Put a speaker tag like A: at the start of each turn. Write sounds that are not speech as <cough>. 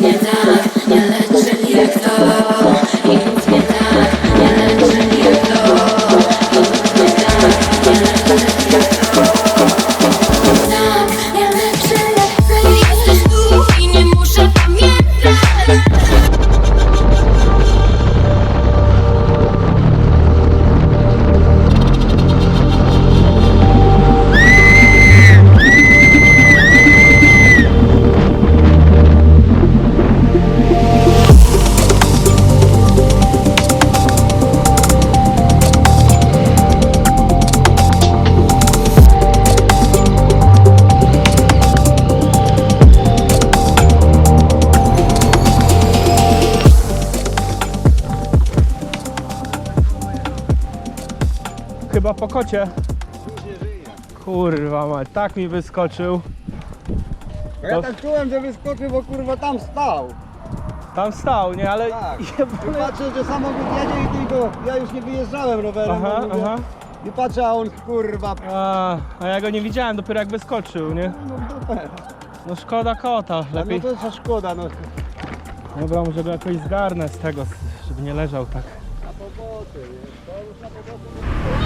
A: nic nie
B: Chyba po kocie. Kurwa mać, tak mi wyskoczył.
C: Ja
B: No.
C: tak czułem, że wyskoczył, bo kurwa tam stał.
B: Tam stał, nie? Ale
C: Tak. <laughs> I
B: jebany-
C: patrzę, że samochód jedzie i tylko ja już nie wyjeżdżałem rowerem.
B: Aha,
C: bo mówię-
B: aha.
C: I patrzę, a on kurwa.
B: A, a ja go nie widziałem dopiero jak wyskoczył, nie?
C: No w dupę.
B: No szkoda kota,
C: A no
B: lepiej.
C: to co szkoda, no.
B: Dobra, może go jakoś zgarnę z tego, żeby nie leżał tak.
C: Na nie? To już na pobocze.